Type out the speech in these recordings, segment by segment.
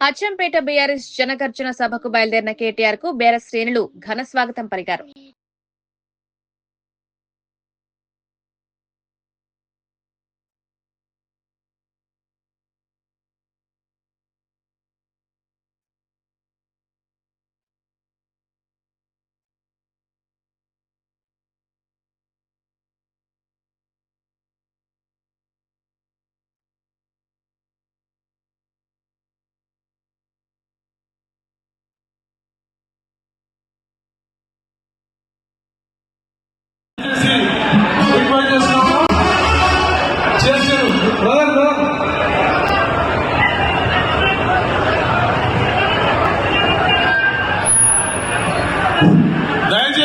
Achampet BRS Jana Garjana సభకు బయలుదేరిన కేటీఆర్కు BRS శ్రేణులు ఘన స్వాగతం పలికారు.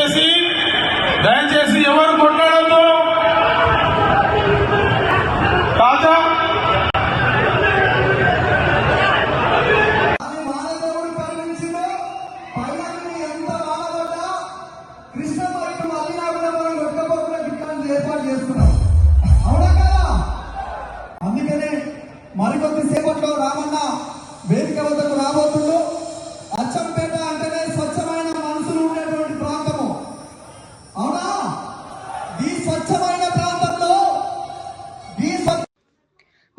దయచేసి దయచేసి ఎవరు కొట్లాడద్దు? తాజా అందుకనే మరికొద్ది సేపట్లో రామన్న వేదిక వద్దకు రాబోతుండు.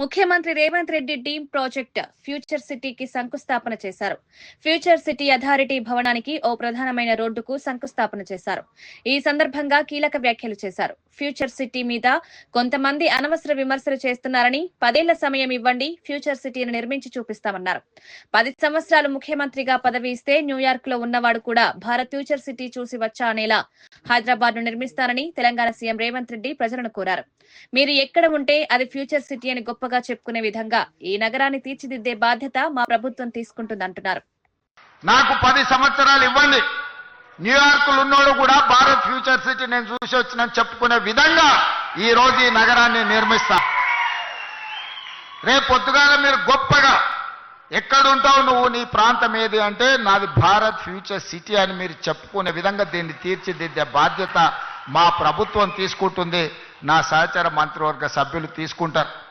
ముఖ్యమంత్రి Revanth Reddy team project future సిటీకి శంకుస్థాపన చేశారు. ఫ్యూచర్ సిటీ అథారిటీ భవనానికి ఓ ప్రధానమైన రోడ్డుకు శంకుస్థాపన చేశారు. ఈ సందర్భంగా కీలక వ్యాఖ్యలు చేశారు. ఫ్యూచర్ సిటీ మీద కొంతమంది అనవసర విమర్శలు చేస్తున్నారని పదేళ్ళ సమయం ఇవ్వండి ఫ్యూచర్ సిటీని నిర్మించి చూపిస్తామన్నారు. పది సంవత్సరాలు ముఖ్యమంత్రిగా పదవి ఇస్తే న్యూయార్క్లో ఉన్నవాడు కూడా భారత్ ఫ్యూచర్ సిటీ చూసి వచ్చా అనేలా హైదరాబాద్ను నిర్మిస్తారని తెలంగాణ సీఎం రేవంత్ రెడ్డి ప్రజలను కోరారు. మీరు ఎక్కడ ఉంటే అది ఫ్యూచర్ సిటీ అని గొప్పగా చెప్పుకునే విధంగా ఈ నగరాన్ని తీర్చిదిద్దే బాధ్యత మా ప్రభుత్వం తీసుకుంటుందంటున్నారు. నాకు పది సంవత్సరాలు ఇవ్వండి. న్యూయార్క్ ఉన్నోడు కూడా భారత్ ఫ్యూచర్ సిటీ నేను చూసి వచ్చిన చెప్పుకునే విధంగా ఈ రోజు ఈ నగరాన్ని నిర్మిస్తా. రేపు పొద్దుగాల మీరు గొప్ప ఎక్కడుంటావు నువ్వు నీ ప్రాంతం ఏది అంటే నాది భారత్ ఫ్యూచర్ సిటీ అని మీరు చెప్పుకునే విధంగా దీన్ని తీర్చిదిద్దే బాధ్యత మా ప్రభుత్వం తీసుకుంటుంది. నా సహచర మంత్రివర్గ సభ్యులు తీసుకుంటారు.